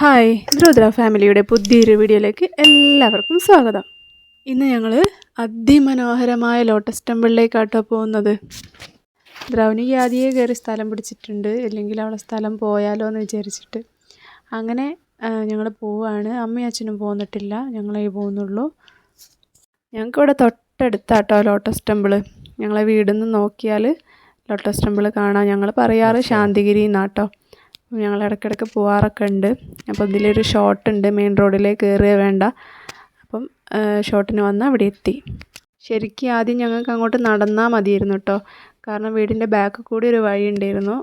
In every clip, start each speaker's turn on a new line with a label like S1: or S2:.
S1: hi ധ്രുദ്ര ഫാമിലിയുടെ പുതിയൊരു വീഡിയോയിലേക്ക് എല്ലാവർക്കും സ്വാഗതം ഇന്ന് ഞങ്ങൾ അതിമനോഹരമായ ലോട്ടസ് ടെമ്പിളിലേക്കാട്ടോ പോകുന്നത് ദ്രൗണിക്ക് ആദ്യമേ കയറി സ്ഥലം പിടിച്ചിട്ടുണ്ട് അല്ലെങ്കിൽ അവളെ സ്ഥലം പോയാലോ എന്ന് വിചാരിച്ചിട്ട് അങ്ങനെ ഞങ്ങൾ പോവാണ് അമ്മയും അച്ഛനും പോന്നിട്ടില്ല ഞങ്ങളേ പോകുന്നുള്ളൂ ഞങ്ങൾക്കിവിടെ തൊട്ടടുത്താട്ടോ ലോട്ടസ് ടെമ്പിൾ ഞങ്ങളെ വീടിൽ നിന്ന് നോക്കിയാൽ ലോട്ടസ് ടെമ്പിൾ കാണാം ഞങ്ങൾ പറയാറ് ശാന്തിഗിരി എന്നാട്ടോ ഞങ്ങൾ ഇടയ്ക്കിടയ്ക്ക് പോകാറൊക്കെ ഉണ്ട് അപ്പോൾ ഇതിലൊരു ഷോർട്ട് ഉണ്ട് മെയിൻ റോഡിലേ കയറുക വേണ്ട അപ്പം ഷോർട്ടിന് വന്ന് അവിടെ എത്തി ശരിക്കും ആദ്യം ഞങ്ങൾക്ക് അങ്ങോട്ട് നടന്നാൽ മതിയായിരുന്നു കേട്ടോ കാരണം വീടിൻ്റെ ബാക്ക് കൂടി ഒരു വഴി ഉണ്ടായിരുന്നു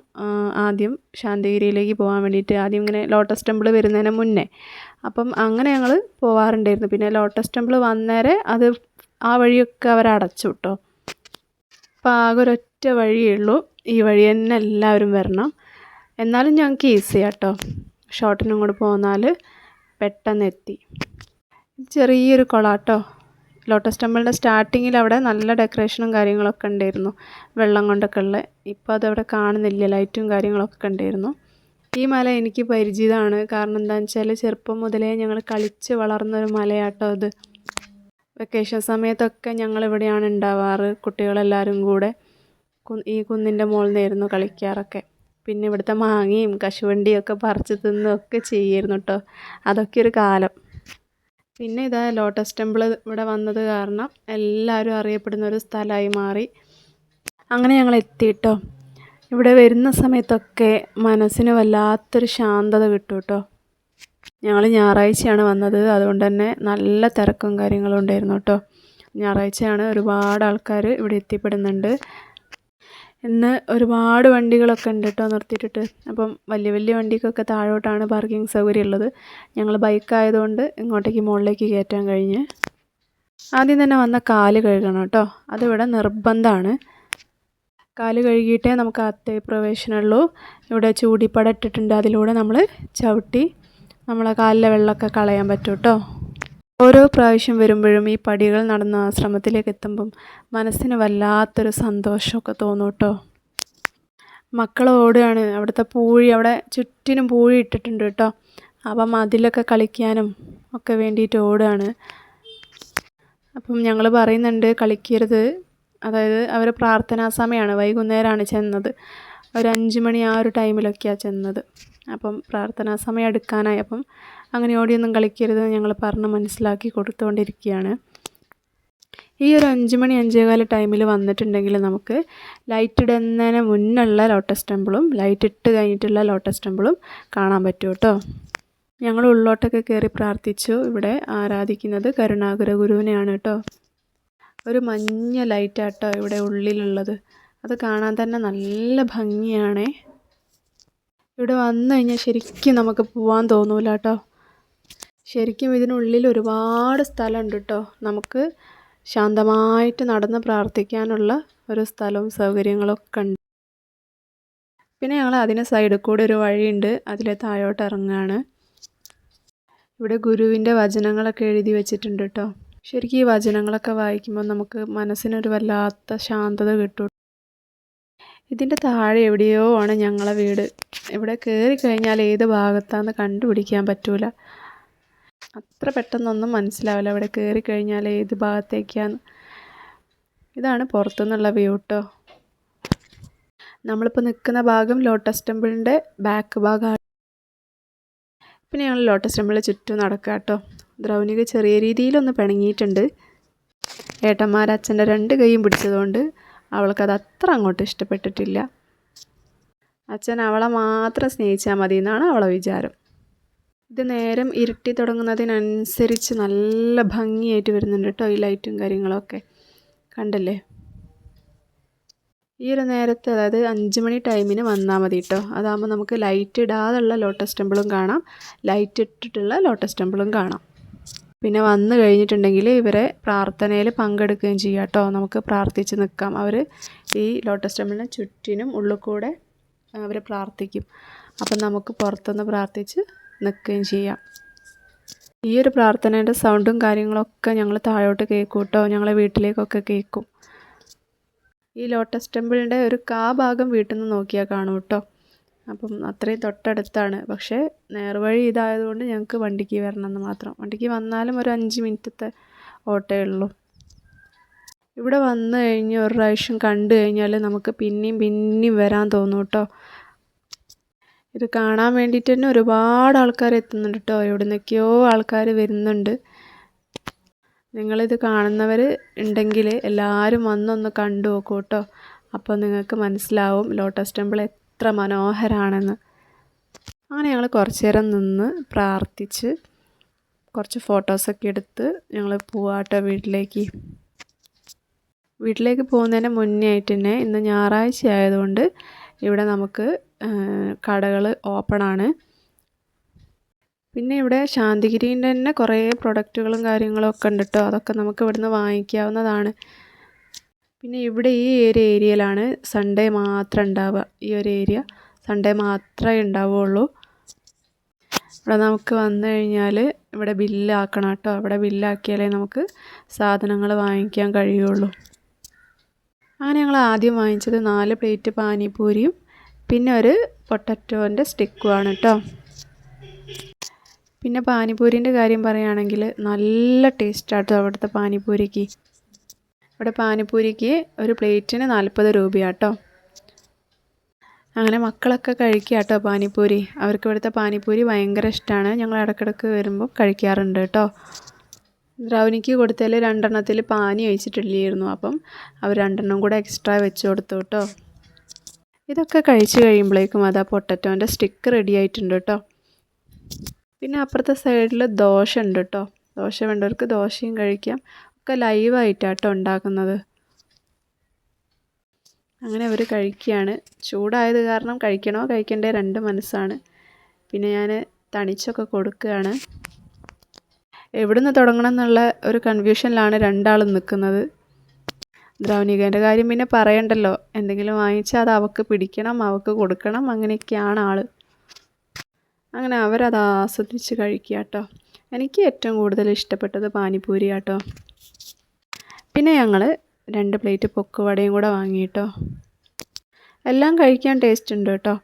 S1: ആദ്യം ശാന്തിഗിരിയിലേക്ക് പോകാൻ വേണ്ടിയിട്ട് ആദ്യം ഇങ്ങനെ ലോട്ടസ് ടെമ്പിൾ വരുന്നതിന് മുന്നേ അപ്പം അങ്ങനെ ഞങ്ങൾ പോവാറുണ്ടായിരുന്നു പിന്നെ ലോട്ടസ് ടെമ്പിൾ വന്നേരെ അത് ആ വഴിയൊക്കെ അവരടച്ചു കേട്ടോ അപ്പോൾ ആകെ ഒരൊറ്റ വഴിയേ ഉള്ളൂ ഈ വഴി തന്നെ എല്ലാവരും വരണം എന്നാലും ഞങ്ങൾക്ക് ഈസി ആട്ടോ ഷോർട്ടിനും കൂടെ പോന്നാൽ പെട്ടെന്ന് എത്തി ചെറിയൊരു കുളാട്ടോ ലോട്ടസ് ടെമ്പിളിൻ്റെ സ്റ്റാർട്ടിങ്ങിൽ അവിടെ നല്ല ഡെക്കറേഷനും കാര്യങ്ങളൊക്കെ ഉണ്ടായിരുന്നു വെള്ളം കൊണ്ടൊക്കെ ഉള്ള ഇപ്പോൾ അതവിടെ കാണുന്നില്ല ലൈറ്റും കാര്യങ്ങളൊക്കെ ഉണ്ടായിരുന്നു ഈ മല എനിക്ക് പരിചിതമാണ് കാരണം എന്താണെന്ന് വെച്ചാൽ ചെറുപ്പം മുതലേ ഞങ്ങൾ കളിച്ച് വളർന്നൊരു മലയാട്ടോ അത് വെക്കേഷൻ സമയത്തൊക്കെ ഇവിടെയാണ് ഉണ്ടാവാറ് കുട്ടികളെല്ലാവരും കൂടെ ഈ കുന്നിൻ്റെ മുകളിൽ നിന്നായിരുന്നു കളിക്കാറൊക്കെ പിന്നെ ഇവിടുത്തെ മാങ്ങയും കശുവണ്ടിയൊക്കെ പറിച്ച് തിന്നൊക്കെ ചെയ്യായിരുന്നു കേട്ടോ അതൊക്കെ ഒരു കാലം പിന്നെ ഇതാ ലോട്ടസ് ടെമ്പിൾ ഇവിടെ വന്നത് കാരണം എല്ലാവരും അറിയപ്പെടുന്ന ഒരു സ്ഥലമായി മാറി അങ്ങനെ ഞങ്ങൾ എത്തിയിട്ടോ ഇവിടെ വരുന്ന സമയത്തൊക്കെ മനസ്സിന് വല്ലാത്തൊരു ശാന്തത കിട്ടും കേട്ടോ ഞങ്ങൾ ഞായറാഴ്ചയാണ് വന്നത് അതുകൊണ്ട് തന്നെ നല്ല തിരക്കും കാര്യങ്ങളും ഉണ്ടായിരുന്നു കേട്ടോ ഞായറാഴ്ചയാണ് ഒരുപാട് ആൾക്കാർ ഇവിടെ എത്തിപ്പെടുന്നുണ്ട് ഇന്ന് ഒരുപാട് വണ്ടികളൊക്കെ ഉണ്ട് കേട്ടോ നിർത്തിയിട്ടിട്ട് അപ്പം വലിയ വലിയ വണ്ടിക്കൊക്കെ താഴോട്ടാണ് പാർക്കിംഗ് സൗകര്യം ഉള്ളത് ഞങ്ങൾ ബൈക്കായതുകൊണ്ട് ഇങ്ങോട്ടേക്ക് മുകളിലേക്ക് കയറ്റാൻ കഴിഞ്ഞ് ആദ്യം തന്നെ വന്ന കാല് കഴുകണം കേട്ടോ അതിവിടെ നിർബന്ധമാണ് കാല് കഴുകിയിട്ടേ നമുക്ക് അത്തേ പ്രവേശനമുള്ളൂ ഇവിടെ ചൂടിപ്പട ഇട്ടിട്ടുണ്ട് അതിലൂടെ നമ്മൾ ചവിട്ടി നമ്മളെ കാലിലെ വെള്ളമൊക്കെ കളയാൻ പറ്റും കേട്ടോ ഓരോ പ്രാവശ്യം വരുമ്പോഴും ഈ പടികൾ നടന്ന ആശ്രമത്തിലേക്ക് എത്തുമ്പം മനസ്സിന് വല്ലാത്തൊരു സന്തോഷമൊക്കെ തോന്നൂട്ടോ കേട്ടോ മക്കൾ ഓടുകയാണ് അവിടുത്തെ പൂഴി അവിടെ ചുറ്റിനും പൂഴി ഇട്ടിട്ടുണ്ട് കേട്ടോ അപ്പം അതിലൊക്കെ കളിക്കാനും ഒക്കെ വേണ്ടിയിട്ട് ഓടുകയാണ് അപ്പം ഞങ്ങൾ പറയുന്നുണ്ട് കളിക്കരുത് അതായത് അവർ പ്രാർത്ഥനാ സമയമാണ് വൈകുന്നേരമാണ് ചെന്നത് ഒരു അഞ്ച് മണി ആ ഒരു ടൈമിലൊക്കെയാണ് ചെന്നത് അപ്പം പ്രാർത്ഥനാ സമയം എടുക്കാനായി അപ്പം അങ്ങനെ ഓടിയൊന്നും കളിക്കരുത് ഞങ്ങൾ പറഞ്ഞ് മനസ്സിലാക്കി കൊടുത്തുകൊണ്ടിരിക്കുകയാണ് ഈ ഒരു അഞ്ച് മണി അഞ്ചേകാല ടൈമിൽ വന്നിട്ടുണ്ടെങ്കിൽ നമുക്ക് ലൈറ്റ് ഇടുന്നതിന് മുന്നുള്ള ലോട്ടസ് ടെമ്പിളും ലൈറ്റ് ഇട്ട് കഴിഞ്ഞിട്ടുള്ള ലോട്ടസ് ടെമ്പിളും കാണാൻ പറ്റും കേട്ടോ ഞങ്ങൾ ഉള്ളോട്ടൊക്കെ കയറി പ്രാർത്ഥിച്ചു ഇവിടെ ആരാധിക്കുന്നത് കരുണാകര ഗുരുവിനെയാണ് കേട്ടോ ഒരു മഞ്ഞ ലൈറ്റാട്ടോ ഇവിടെ ഉള്ളിലുള്ളത് അത് കാണാൻ തന്നെ നല്ല ഭംഗിയാണേ ഇവിടെ വന്നു കഴിഞ്ഞാൽ ശരിക്കും നമുക്ക് പോകാൻ തോന്നൂല കേട്ടോ ശരിക്കും ഇതിനുള്ളിൽ ഒരുപാട് സ്ഥലമുണ്ട് കേട്ടോ നമുക്ക് ശാന്തമായിട്ട് നടന്ന് പ്രാർത്ഥിക്കാനുള്ള ഒരു സ്ഥലവും സൗകര്യങ്ങളൊക്കെ ഉണ്ട് പിന്നെ ഞങ്ങൾ അതിന് സൈഡിൽ കൂടെ ഒരു വഴിയുണ്ട് അതിൽ താഴോട്ട് ഇറങ്ങുകയാണ് ഇവിടെ ഗുരുവിൻ്റെ വചനങ്ങളൊക്കെ എഴുതി വെച്ചിട്ടുണ്ട് കേട്ടോ ശരിക്കും ഈ വചനങ്ങളൊക്കെ വായിക്കുമ്പോൾ നമുക്ക് മനസ്സിനൊരു വല്ലാത്ത ശാന്തത കിട്ടും ഇതിൻ്റെ താഴെ എവിടെയോ ആണ് ഞങ്ങളെ വീട് ഇവിടെ കയറി കഴിഞ്ഞാൽ ഏത് ഭാഗത്താണെന്ന് കണ്ടുപിടിക്കാൻ പറ്റൂല അത്ര പെട്ടെന്നൊന്നും മനസ്സിലാവില്ല അവിടെ കയറി കഴിഞ്ഞാൽ ഏത് ഭാഗത്തേക്കാണ് ഇതാണ് പുറത്തുനിന്നുള്ള വ്യൂ കേട്ടോ നമ്മളിപ്പോൾ നിൽക്കുന്ന ഭാഗം ലോട്ടസ് ടെമ്പിളിൻ്റെ ബാക്ക് ഭാഗമാണ് പിന്നെ ഞങ്ങൾ ലോട്ടസ് ടെമ്പിളിൽ ചുറ്റും നടക്കുക കേട്ടോ ദ്രൗണിക ചെറിയ രീതിയിലൊന്ന് പിണങ്ങിയിട്ടുണ്ട് ഏട്ടന്മാരച്ഛൻ്റെ രണ്ട് കൈയും പിടിച്ചതുകൊണ്ട് അവൾക്കത് അത്ര അങ്ങോട്ട് ഇഷ്ടപ്പെട്ടിട്ടില്ല അച്ഛൻ അവളെ മാത്രം സ്നേഹിച്ചാൽ മതി എന്നാണ് അവളെ വിചാരം ഇത് നേരം ഇരുട്ടി തുടങ്ങുന്നതിനനുസരിച്ച് നല്ല ഭംഗിയായിട്ട് വരുന്നുണ്ട് കേട്ടോ ഈ ലൈറ്റും കാര്യങ്ങളൊക്കെ കണ്ടല്ലേ ഈ ഒരു നേരത്തെ അതായത് അഞ്ച് മണി ടൈമിന് വന്നാൽ മതി കേട്ടോ അതാകുമ്പോൾ നമുക്ക് ലൈറ്റ് ഇടാതുള്ള ലോട്ടസ് ടെമ്പിളും കാണാം ലൈറ്റ് ഇട്ടിട്ടുള്ള ലോട്ടസ് ടെമ്പിളും കാണാം പിന്നെ വന്നു കഴിഞ്ഞിട്ടുണ്ടെങ്കിൽ ഇവരെ പ്രാർത്ഥനയിൽ പങ്കെടുക്കുകയും ചെയ്യാം കേട്ടോ നമുക്ക് പ്രാർത്ഥിച്ച് നിൽക്കാം അവർ ഈ ലോട്ടസ് ടെമ്പിളിന് ചുറ്റിനും ഉള്ളിൽ കൂടെ അവർ പ്രാർത്ഥിക്കും അപ്പം നമുക്ക് പുറത്തുനിന്ന് പ്രാർത്ഥിച്ച് നിൽക്കുകയും ചെയ്യാം ഈ ഒരു പ്രാർത്ഥനയുടെ സൗണ്ടും കാര്യങ്ങളൊക്കെ ഞങ്ങൾ താഴോട്ട് കേട്ടോ ഞങ്ങളെ വീട്ടിലേക്കൊക്കെ കേൾക്കും ഈ ലോട്ടസ് ടെമ്പിളിൻ്റെ ഒരു കാ ഭാഗം വീട്ടിൽ നിന്ന് നോക്കിയാൽ കാണും കേട്ടോ അപ്പം അത്രയും തൊട്ടടുത്താണ് പക്ഷേ നേർവഴി ഇതായതുകൊണ്ട് ഞങ്ങൾക്ക് വണ്ടിക്ക് വരണമെന്ന് മാത്രം വണ്ടിക്ക് വന്നാലും ഒരു അഞ്ച് മിനിറ്റത്തെ ഓട്ടേ ഉള്ളൂ ഇവിടെ വന്നു കഴിഞ്ഞ് ഒരു പ്രാവശ്യം കണ്ടു കഴിഞ്ഞാൽ നമുക്ക് പിന്നെയും പിന്നെയും വരാൻ തോന്നും കേട്ടോ ഇത് കാണാൻ വേണ്ടിയിട്ട് തന്നെ ഒരുപാട് ആൾക്കാർ എത്തുന്നുണ്ട് കേട്ടോ എവിടെ നിന്നൊക്കെയോ ആൾക്കാർ വരുന്നുണ്ട് നിങ്ങളിത് കാണുന്നവർ ഉണ്ടെങ്കിൽ എല്ലാവരും വന്നൊന്ന് കണ്ടു നോക്കൂ കേട്ടോ അപ്പോൾ നിങ്ങൾക്ക് മനസ്സിലാവും ലോട്ടസ് ടെമ്പിൾ എത്ര മനോഹരമാണെന്ന് അങ്ങനെ ഞങ്ങൾ കുറച്ച് നേരം നിന്ന് പ്രാർത്ഥിച്ച് കുറച്ച് ഫോട്ടോസൊക്കെ എടുത്ത് ഞങ്ങൾ പോവാട്ടോ വീട്ടിലേക്ക് വീട്ടിലേക്ക് പോകുന്നതിന് മുന്നേ ആയിട്ട് തന്നെ ഇന്ന് ഞായറാഴ്ച ആയതുകൊണ്ട് ഇവിടെ നമുക്ക് കടകൾ ഓപ്പണാണ് പിന്നെ ഇവിടെ ശാന്തിഗിരീൻ്റെ തന്നെ കുറേ പ്രൊഡക്റ്റുകളും കാര്യങ്ങളും ഒക്കെ ഉണ്ട് കേട്ടോ അതൊക്കെ നമുക്ക് ഇവിടുന്ന് വാങ്ങിക്കാവുന്നതാണ് പിന്നെ ഇവിടെ ഈ ഒരു ഏരിയയിലാണ് സൺഡേ മാത്രം ഉണ്ടാവുക ഈ ഒരു ഏരിയ സൺഡേ മാത്രമേ ഉണ്ടാവുകയുള്ളൂ ഇവിടെ നമുക്ക് വന്നു കഴിഞ്ഞാൽ ഇവിടെ ബില്ലാക്കണം കേട്ടോ ഇവിടെ ബില്ലാക്കിയാലേ നമുക്ക് സാധനങ്ങൾ വാങ്ങിക്കാൻ കഴിയുള്ളൂ അങ്ങനെ ഞങ്ങൾ ആദ്യം വാങ്ങിച്ചത് നാല് പ്ലേറ്റ് പാനിപൂരിയും പിന്നെ ഒരു പൊട്ടറ്റോൻ്റെ ആണ് കേട്ടോ പിന്നെ പാനിപൂരിൻ്റെ കാര്യം പറയുകയാണെങ്കിൽ നല്ല ടേസ്റ്റാട്ടോ അവിടുത്തെ പാനിപൂരിക്ക് ഇവിടെ പാനിപൂരിക്ക് ഒരു പ്ലേറ്റിന് നാൽപ്പത് രൂപയാട്ടോ അങ്ങനെ മക്കളൊക്കെ കഴിക്കുക കേട്ടോ പാനിപൂരി അവർക്ക് ഇവിടുത്തെ പാനിപൂരി ഭയങ്കര ഇഷ്ടമാണ് ഞങ്ങൾ ഇടയ്ക്കിടയ്ക്ക് വരുമ്പോൾ കഴിക്കാറുണ്ട് കേട്ടോ ദ്രാവണിക്ക് കൊടുത്തതിൽ രണ്ടെണ്ണത്തിൽ പാനി ഒഴിച്ചിട്ടില്ലായിരുന്നു അപ്പം അവർ രണ്ടെണ്ണം കൂടെ എക്സ്ട്രാ വെച്ച് കൊടുത്തു കേട്ടോ ഇതൊക്കെ കഴിച്ച് കഴിയുമ്പോഴേക്കും അതാ പൊട്ടറ്റോൻ്റെ സ്റ്റിക്ക് റെഡി ആയിട്ടുണ്ട് കേട്ടോ പിന്നെ അപ്പുറത്തെ സൈഡിൽ ദോശ ഉണ്ട് കേട്ടോ ദോശ വേണ്ടവർക്ക് ദോശയും കഴിക്കാം ഒക്കെ കേട്ടോ ഉണ്ടാക്കുന്നത് അങ്ങനെ അവർ കഴിക്കുകയാണ് ചൂടായത് കാരണം കഴിക്കണോ കഴിക്കണ്ടേ രണ്ട് മനസ്സാണ് പിന്നെ ഞാൻ തണിച്ചൊക്കെ കൊടുക്കുകയാണ് എവിടുന്ന് തുടങ്ങണം എന്നുള്ള ഒരു കൺഫ്യൂഷനിലാണ് രണ്ടാളും നിൽക്കുന്നത് ദ്രൗനികൻ്റെ കാര്യം പിന്നെ പറയണ്ടല്ലോ എന്തെങ്കിലും വാങ്ങിച്ചാൽ അത് അവൾക്ക് പിടിക്കണം അവൾക്ക് കൊടുക്കണം അങ്ങനെയൊക്കെയാണ് ആൾ അങ്ങനെ അവരത് ആസ്വദിച്ച് കഴിക്കുക കേട്ടോ എനിക്ക് ഏറ്റവും കൂടുതൽ ഇഷ്ടപ്പെട്ടത് പാനിപൂരി കേട്ടോ പിന്നെ ഞങ്ങൾ രണ്ട് പ്ലേറ്റ് പൊക്കുവടയും കൂടെ വാങ്ങി കേട്ടോ എല്ലാം കഴിക്കാൻ ടേസ്റ്റ് ഉണ്ട് കേട്ടോ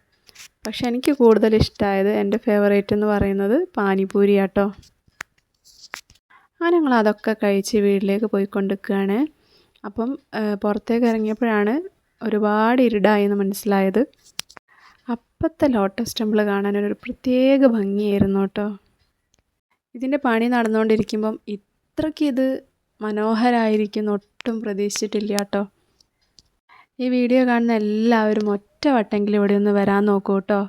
S1: പക്ഷെ എനിക്ക് കൂടുതൽ ഇഷ്ടമായത് എൻ്റെ ഫേവറേറ്റ് എന്ന് പറയുന്നത് പാനിപൂരി കേട്ടോ അങ്ങനെ ഞങ്ങൾ അതൊക്കെ കഴിച്ച് വീട്ടിലേക്ക് പോയിക്കൊണ്ടിരിക്കുകയാണ് അപ്പം പുറത്തേക്ക് ഇറങ്ങിയപ്പോഴാണ് ഒരുപാട് ഇരുടായി എന്ന് മനസ്സിലായത് അപ്പോഴത്തെ ലോട്ടസ് ടെമ്പിൾ കാണാൻ ഒരു പ്രത്യേക ഭംഗിയായിരുന്നു കേട്ടോ ഇതിൻ്റെ പണി നടന്നുകൊണ്ടിരിക്കുമ്പം ഇത്രയ്ക്ക് ഇത് മനോഹരമായിരിക്കുന്നു ഒട്ടും പ്രതീക്ഷിച്ചിട്ടില്ല കേട്ടോ ഈ വീഡിയോ കാണുന്ന എല്ലാവരും ഒറ്റ വട്ടെങ്കിലും ഇവിടെ ഒന്ന് വരാൻ നോക്കൂ കേട്ടോ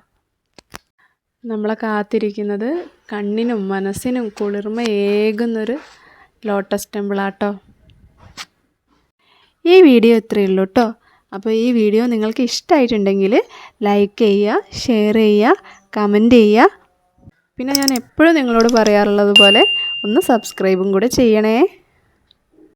S1: നമ്മളെ കാത്തിരിക്കുന്നത് കണ്ണിനും മനസ്സിനും കുളിർമയേകുന്നൊരു ലോട്ടസ് ടെമ്പിളാട്ടോ ഈ വീഡിയോ ഇത്രയേ ഉള്ളൂ കേട്ടോ അപ്പോൾ ഈ വീഡിയോ നിങ്ങൾക്ക് ഇഷ്ടമായിട്ടുണ്ടെങ്കിൽ ലൈക്ക് ചെയ്യുക ഷെയർ ചെയ്യുക കമൻറ്റ് ചെയ്യുക പിന്നെ ഞാൻ എപ്പോഴും നിങ്ങളോട് പറയാറുള്ളത് പോലെ ഒന്ന് സബ്സ്ക്രൈബും കൂടെ ചെയ്യണേ